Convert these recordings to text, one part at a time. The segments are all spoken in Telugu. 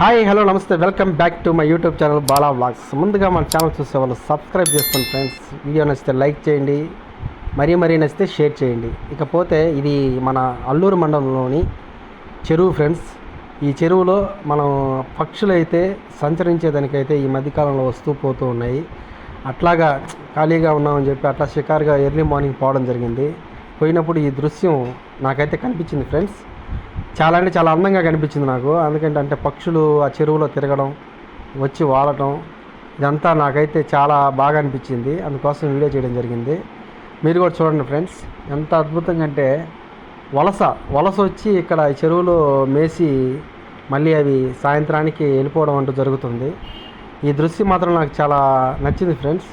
హాయ్ హలో నమస్తే. Welcome back to my YouTube channel Bala vlogs. ముందుగా మన ఛానల్ చూసే వాళ్ళు సబ్స్క్రైబ్ చేసుకోండి ఫ్రెండ్స్. వీడియో నచ్చితే లైక్ చేయండి. మరీ మరీ నచ్చితే షేర్ చేయండి. ఇకపోతే ఇది మన అల్లూరు మండలంలోని చెరువు ఫ్రెండ్స్. ఈ చెరువులో మనం పక్షులు అయితే సంచరించేదానికైతే ఈ మధ్యకాలంలో వస్తూ పోతూ ఉన్నాయి. అట్లాగా ఖాళీగా ఉన్నామని చెప్పి అట్లా షికారుగా ఎర్లీ మార్నింగ్ పోవడం జరిగింది. పోయినప్పుడు ఈ దృశ్యం నాకైతే కనిపించింది ఫ్రెండ్స్. చాలా అంటే చాలా అందంగా కనిపించింది నాకు. అందుకంటే అంటే పక్షులు ఆ చెరువులో తిరగడం వచ్చి వాడటం ఇదంతా నాకైతే చాలా బాగా అనిపించింది. అందుకోసం వీడియో చేయడం జరిగింది. మీరు కూడా చూడండి ఫ్రెండ్స్ ఎంత అద్భుతంగా అంటే వలస వలస వచ్చి ఇక్కడ ఈ చెరువులో మేసి మళ్ళీ అవి సాయంత్రానికి వెళ్ళిపోవడం అంటూ జరుగుతుంది. ఈ దృశ్యం మాత్రం నాకు చాలా నచ్చింది ఫ్రెండ్స్.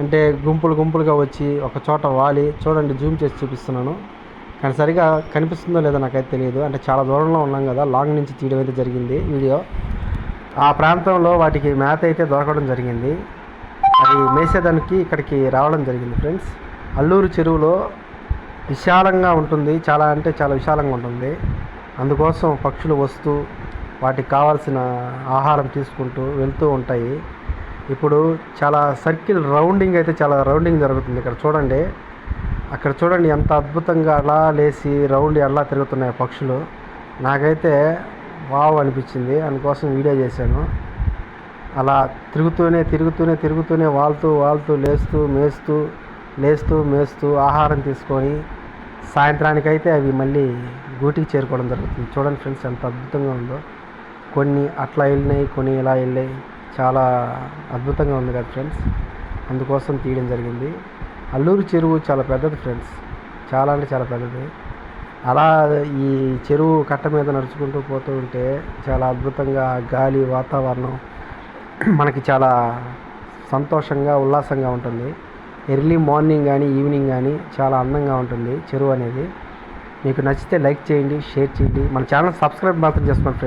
అంటే గుంపులు గుంపులుగా వచ్చి ఒక చోట వాలి. చూడండి జూమ్ చేసి చూపిస్తున్నాను. కానీ సరిగా కనిపిస్తుందో లేదో నాకైతే తెలియదు అంటే చాలా దూరంలో ఉన్నాం కదా లాంగ్ నుంచి తీయడం అయితే జరిగింది వీడియో. ఆ ప్రాంతంలో వాటికి మేత అయితే దొరకడం జరిగింది. అది మేసేదానికి ఇక్కడికి రావడం జరిగింది ఫ్రెండ్స్. అల్లూరు చెరువులో విశాలంగా ఉంటుంది. చాలా అంటే చాలా విశాలంగా ఉంటుంది. అందుకోసం పక్షులు వస్తూ వాటికి కావాల్సిన ఆహారం తీసుకుంటూ వెళ్తూ ఉంటాయి. ఇప్పుడు చాలా సర్కిల్ రౌండింగ్ అయితే చాలా రౌండింగ్ జరుగుతుంది ఇక్కడ చూడండి. అక్కడ చూడండి ఎంత అద్భుతంగా అలా లేచి రౌండ్ ఎలా తిరుగుతున్నాయి పక్షులు. నాకైతే వావ్ అనిపించింది. అందుకోసం వీడియో చేశాను. అలా తిరుగుతూనే తిరుగుతూనే తిరుగుతూనే వాళ్తూ వాళ్తూ లేస్తూ మేస్తూ లేస్తూ మేస్తూ ఆహారం తీసుకొని సాయంత్రానికైతే అవి మళ్ళీ గూటికి చేరుకోవడం జరుగుతుంది. చూడండి ఫ్రెండ్స్ ఎంత అద్భుతంగా ఉందో. కొన్ని అట్లా వెళ్ళినాయి కొన్ని ఇలా వెళ్ళాయి. చాలా అద్భుతంగా ఉంది కదా ఫ్రెండ్స్. అందుకోసం తీయడం జరిగింది. అల్లూరు చెరువు చాలా పెద్దది ఫ్రెండ్స్. చాలా అంటే చాలా పెద్దది. అలా ఈ చెరువు కట్ట మీద నడుచుకుంటూ పోతూ ఉంటే చాలా అద్భుతంగా గాలి వాతావరణం మనకి చాలా సంతోషంగా ఉల్లాసంగా ఉంటుంది. ఎర్లీ మార్నింగ్ కానీ ఈవినింగ్ కానీ చాలా అందంగా ఉంటుంది చెరువు అనేది. మీకు నచ్చితే లైక్ చేయండి షేర్ చేయండి. మన ఛానల్ సబ్స్క్రైబ్ మాత్రం చేసుకోండి ఫ్రెండ్స్.